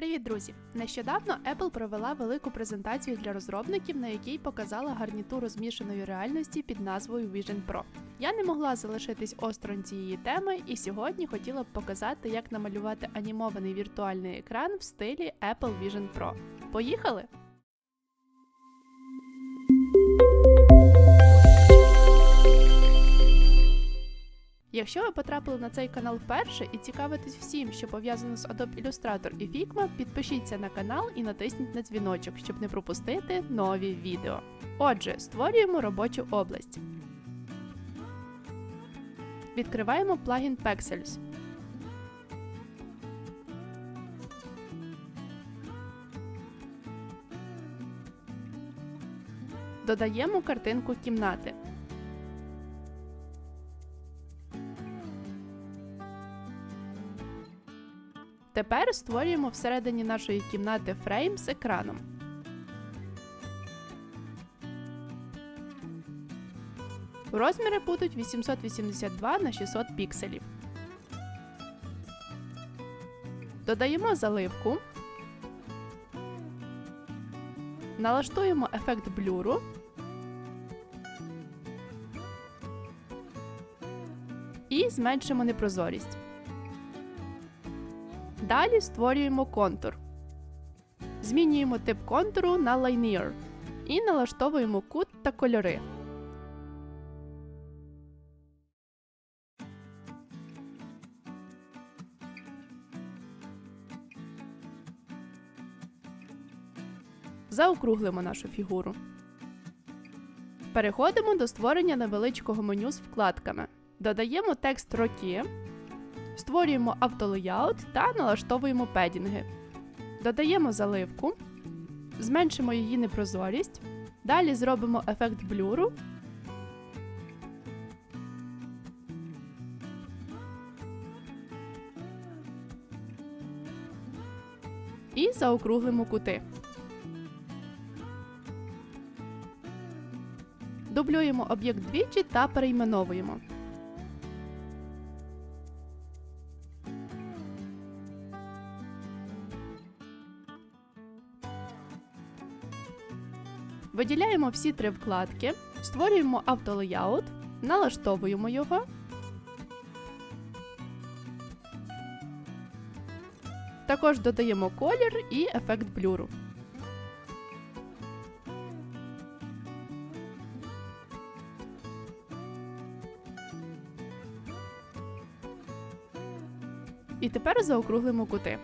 Привіт, друзі! Нещодавно Apple провела велику презентацію для розробників, на якій показала гарнітуру змішаної реальності під назвою Vision Pro. Я не могла залишитись осторонь цієї теми, і сьогодні хотіла б показати, як намалювати анімований віртуальний екран в стилі Apple Vision Pro. Поїхали! Якщо ви потрапили на цей канал вперше і цікавитесь всім, що пов'язано з Adobe Illustrator і Figma, підпишіться на канал і натисніть на дзвіночок, щоб не пропустити нові відео. Отже, створюємо робочу область. Відкриваємо плагін Pexels. Додаємо картинку кімнати. Тепер створюємо всередині нашої кімнати фрейм з екраном. Розміри будуть 882 на 600 пікселів. Додаємо заливку. Налаштуємо ефект блюру. І зменшимо непрозорість. Далі створюємо контур. Змінюємо тип контуру на Linear і налаштовуємо кут та кольори. Заокруглимо нашу фігуру. Переходимо до створення невеличкого меню з вкладками. Додаємо текст роки, створюємо автолеяут та налаштовуємо педінги. Додаємо заливку, зменшимо її непрозорість. Далі зробимо ефект блюру. І заокруглимо кути. Дублюємо об'єкт двічі та перейменовуємо. Виділяємо всі три вкладки, створюємо автолеяут, налаштовуємо його. Також додаємо колір і ефект блюру. І тепер заокруглимо кути.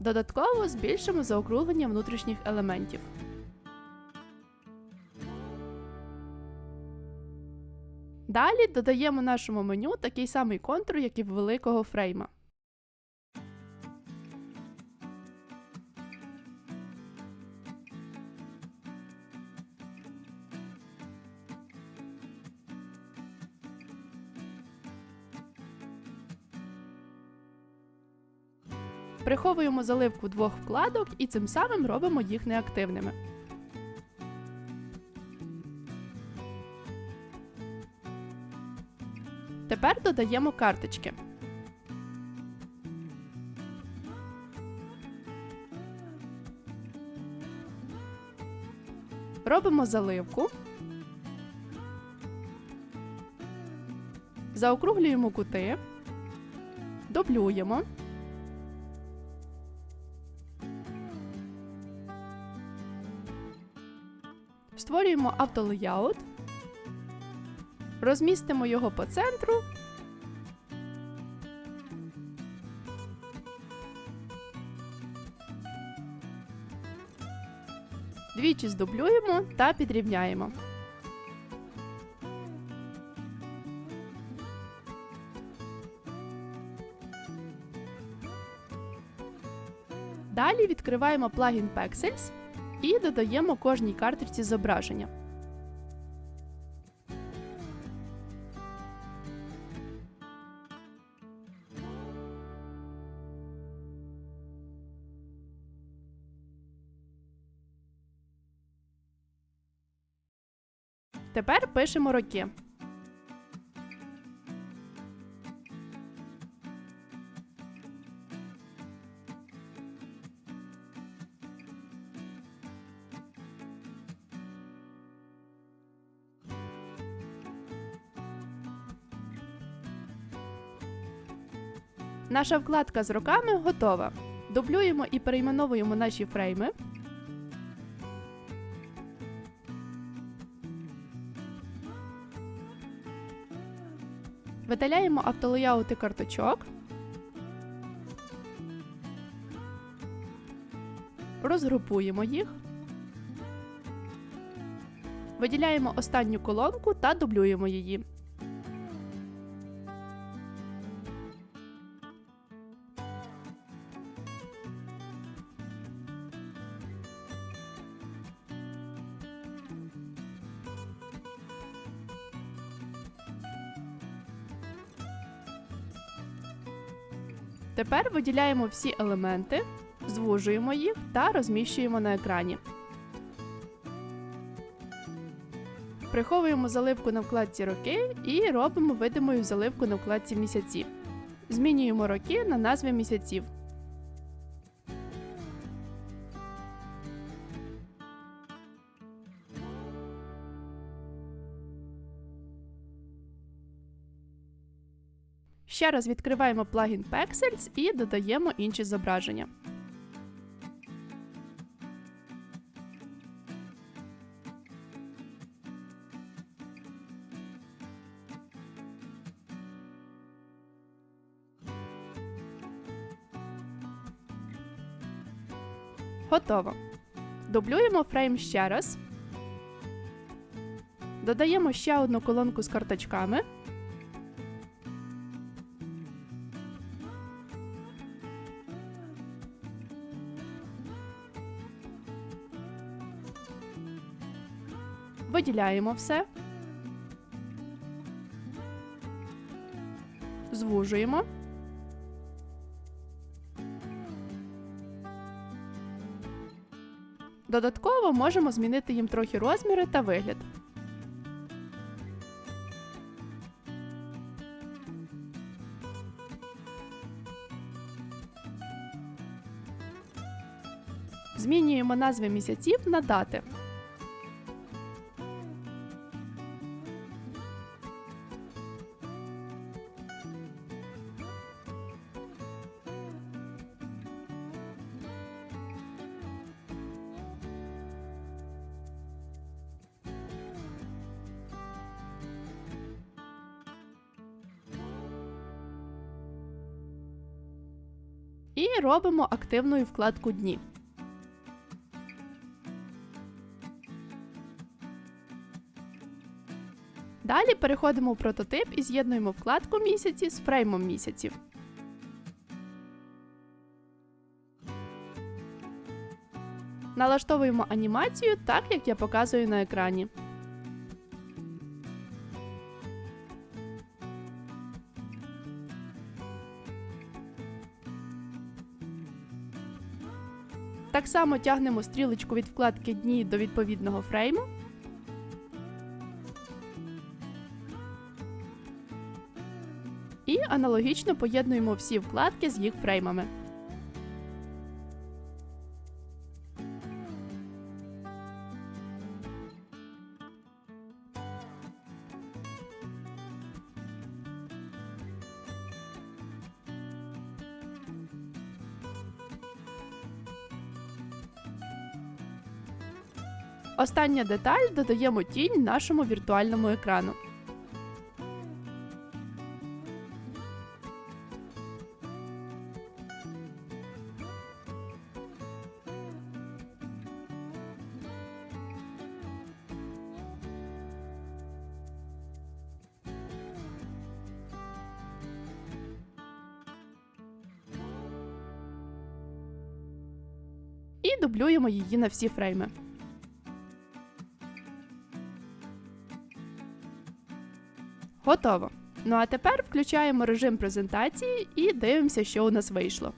Додатково збільшимо заокруглення внутрішніх елементів. Далі додаємо нашому меню такий самий контур, як і в великого фрейма. Приховуємо заливку двох вкладок і цим самим робимо їх неактивними. Тепер додаємо карточки. Робимо заливку. Заокруглюємо кути, дублюємо. Створюємо автолеяут, розмістимо його по центру. Двічі здублюємо та підрівняємо. Далі відкриваємо плагін Pexels і додаємо кожній карточці зображення. Тепер пишемо роки. Наша вкладка з роками готова. Дублюємо і перейменовуємо наші фрейми. Видаляємо автолеяути карточок. Розгрупуємо їх. Виділяємо останню колонку та дублюємо її. Тепер виділяємо всі елементи, звужуємо їх та розміщуємо на екрані. Приховуємо заливку на вкладці роки і робимо видимою заливку на вкладці місяці. Змінюємо роки на назви місяців. Ще раз відкриваємо плагін Pexels і додаємо інші зображення. Готово. Дублюємо фрейм ще раз. Додаємо ще одну колонку з карточками. Виділяємо все. Звужуємо. Додатково можемо змінити їм трохи розміри та вигляд. Змінюємо назви місяців на дати. І робимо активною вкладку дні. Далі переходимо в прототип і з'єднуємо вкладку місяці з фреймом місяців. Налаштовуємо анімацію так, як я показую на екрані. Так само тягнемо стрілочку від вкладки дні до відповідного фрейму. І аналогічно поєднуємо всі вкладки з їх фреймами. Остання деталь додаємо тінь нашому віртуальному екрану. Дублюємо її на всі фрейми. Готово. Ну а тепер включаємо режим презентації і дивимося, що у нас вийшло.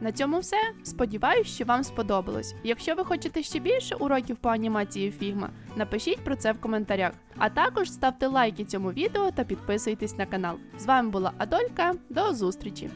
На цьому все. Сподіваюсь, що вам сподобалось. Якщо ви хочете ще більше уроків по анімації Figma, напишіть про це в коментарях. А також ставте лайки цьому відео та підписуйтесь на канал. З вами була Адолька. До зустрічі!